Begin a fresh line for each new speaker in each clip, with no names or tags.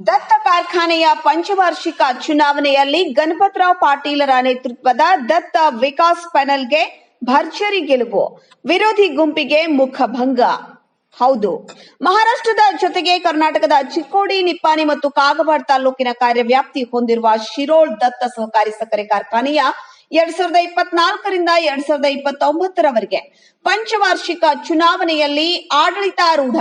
ದತ್ತ ಕಾರ್ಖಾನೆಯ ಪಂಚವಾರ್ಷಿಕ ಚುನಾವಣೆಯಲ್ಲಿ ಗಣಪತರಾವ್ ಪಾಟೀಲರ ನೇತೃತ್ವದ ದತ್ತ ವಿಕಾಸ್ ಪ್ಯಾನಲ್ಗೆ ಭರ್ಜರಿ ಗೆಲುವು, ವಿರೋಧಿ ಗುಂಪಿಗೆ ಮುಖಭಂಗ. ಹೌದು, ಮಹಾರಾಷ್ಟ್ರದ ಜೊತೆಗೆ ಕರ್ನಾಟಕದ ಚಿಕ್ಕೋಡಿ, ನಿಪ್ಪಾಣಿ ಮತ್ತು ಕಾಗವಾಡ ತಾಲೂಕಿನ ಕಾರ್ಯವ್ಯಾಪ್ತಿ ಹೊಂದಿರುವ ಶಿರೋಳ್ ದತ್ತ ಸಹಕಾರಿ ಸಕ್ಕರೆ ಕಾರ್ಖಾನೆಯ ಎರಡ್ ಸಾವಿರದ ಇಪ್ಪತ್ನಾಲ್ಕರಿಂದ ಎರಡ್ ಸಾವಿರದ ಇಪ್ಪತ್ತೊಂಬತ್ತರವರೆಗೆ ಪಂಚವಾರ್ಷಿಕ ಚುನಾವಣೆಯಲ್ಲಿ ಆಡಳಿತಾರೂಢ.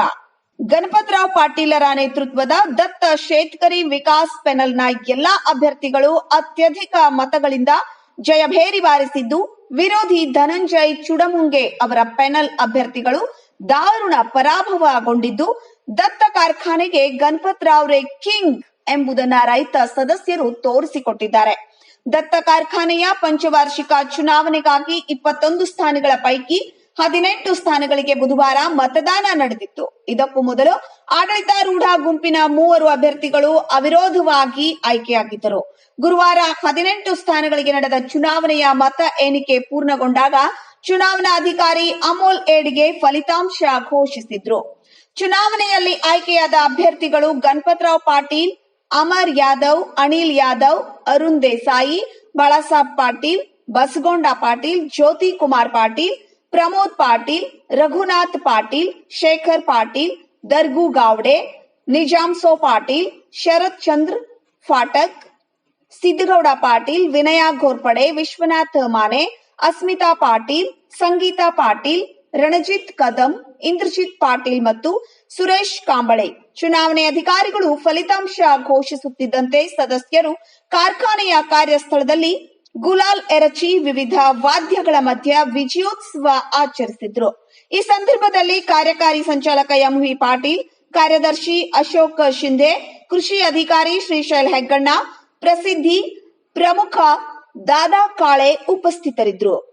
ಗಣಪತರಾವ್ ಪಾಟೀಲರ ನೇತೃತ್ವದ ದತ್ತ ಶೇತ್ಕರಿ ವಿಕಾಸ್ ಪೆನಲ್ನ ಎಲ್ಲಾ ಅಭ್ಯರ್ಥಿಗಳು ಅತ್ಯಧಿಕ ಮತಗಳಿಂದ ಜಯಭೇರಿ ಬಾರಿಸಿದ್ದು ವಿರೋಧಿ ಧನಂಜಯ್ ಚುಡಮುಂಗೆ ಅವರ ಪೆನಲ್ ಅಭ್ಯರ್ಥಿಗಳು ದಾರುಣ ಪರಾಭವಗೊಂಡಿದ್ದು, ದತ್ತ ಕಾರ್ಖಾನೆಗೆ ಗಣಪತರಾವ್ ರೇ ಕಿಂಗ್ ಎಂಬುದನ್ನ ರೈತ ಸದಸ್ಯರು ತೋರಿಸಿಕೊಟ್ಟಿದ್ದಾರೆ. ದತ್ತ ಕಾರ್ಖಾನೆಯ ಪಂಚವಾರ್ಷಿಕ ಚುನಾವಣೆಗಾಗಿ ಇಪ್ಪತ್ತೊಂದು ಸ್ಥಾನಗಳ ಪೈಕಿ ಹದಿನೆಂಟು ಸ್ಥಾನಗಳಿಗೆ ಬುಧವಾರ ಮತದಾನ ನಡೆದಿತ್ತು. ಇದಕ್ಕೂ ಮೊದಲು ಆಡಳಿತಾರೂಢ ಗುಂಪಿನ ಮೂವರು ಅಭ್ಯರ್ಥಿಗಳು ಅವಿರೋಧವಾಗಿ ಆಯ್ಕೆಯಾಗಿದ್ದರು. ಗುರುವಾರ ಹದಿನೆಂಟು ಸ್ಥಾನಗಳಿಗೆ ನಡೆದ ಚುನಾವಣೆಯ ಮತ ಎಣಿಕೆ ಪೂರ್ಣಗೊಂಡಾಗ ಚುನಾವಣಾಧಿಕಾರಿ ಅಮೋಲ್ ಏಡ್ಗೆ ಫಲಿತಾಂಶ ಘೋಷಿಸಿದ್ರು. ಚುನಾವಣೆಯಲ್ಲಿ ಆಯ್ಕೆಯಾದ ಅಭ್ಯರ್ಥಿಗಳು ಗಣಪತರಾವ್ ಪಾಟೀಲ್, ಅಮರ್ ಯಾದವ್, ಅನಿಲ್ ಯಾದವ್, ಅರುಣ್ ದೇಸಾಯಿ, ಬಾಳಾಸಾಬ್ ಪಾಟೀಲ್, ಬಸಗೊಂಡ ಪಾಟೀಲ್, ಜ್ಯೋತಿ ಕುಮಾರ್ ಪಾಟೀಲ್ ಪ್ರಮೋದ್ ಪಾಟೀಲ್, ರಘುನಾಥ್ ಪಾಟೀಲ್, ಶೇಖರ್ ಪಾಟೀಲ್, ದರ್ಗು ಗಾವ್ಡೆ ನಿಜಾಮ್ಸೋ ಪಾಟೀಲ್, ಶರತ್ ಚಂದ್ರ ಫಾಟಕ್ ಸಿದ್ದಗೌಡ ಪಾಟೀಲ್, ವಿನಯ ಘೋರ್ಪಡೆ, ವಿಶ್ವನಾಥ್ ಮಾನೆ, ಅಸ್ಮಿತಾ ಪಾಟೀಲ್, ಸಂಗೀತಾ ಪಾಟೀಲ್, ರಣಜಿತ್ ಕದಂ, ಇಂದ್ರಜಿತ್ ಪಾಟೀಲ್ ಮತ್ತು ಸುರೇಶ್ ಕಾಂಬಳೆ. ಚುನಾವಣೆ ಅಧಿಕಾರಿಗಳು ಫಲಿತಾಂಶ ಘೋಷಿಸುತ್ತಿದ್ದಂತೆ ಸದಸ್ಯರು ಕಾರ್ಖಾನೆಯ ಕಾರ್ಯಸ್ಥಳದಲ್ಲಿ ಗುಲಾಲ್ ಎರಚಿ ವಿವಿಧ ವಾದ್ಯಗಳ ಮಧ್ಯ ವಿಜಯೋತ್ಸವ ಆಚರಿಸಿದ್ರು. ಈ ಸಂದರ್ಭದಲ್ಲಿ ಕಾರ್ಯಕಾರಿ ಸಂಚಾಲಕ ಎಂವಿ ಪಾಟೀಲ್, ಕಾರ್ಯದರ್ಶಿ ಅಶೋಕ್ ಶಿಂದೆ ಕೃಷಿ ಅಧಿಕಾರಿ ಶ್ರೀಶೈಲ್ ಹೆಗ್ಗಣ್ಣ, ಪ್ರಸಿದ್ಧಿ ಪ್ರಮುಖ ದಾದಾ ಕಾಳೆ ಉಪಸ್ಥಿತರಿದ್ದರು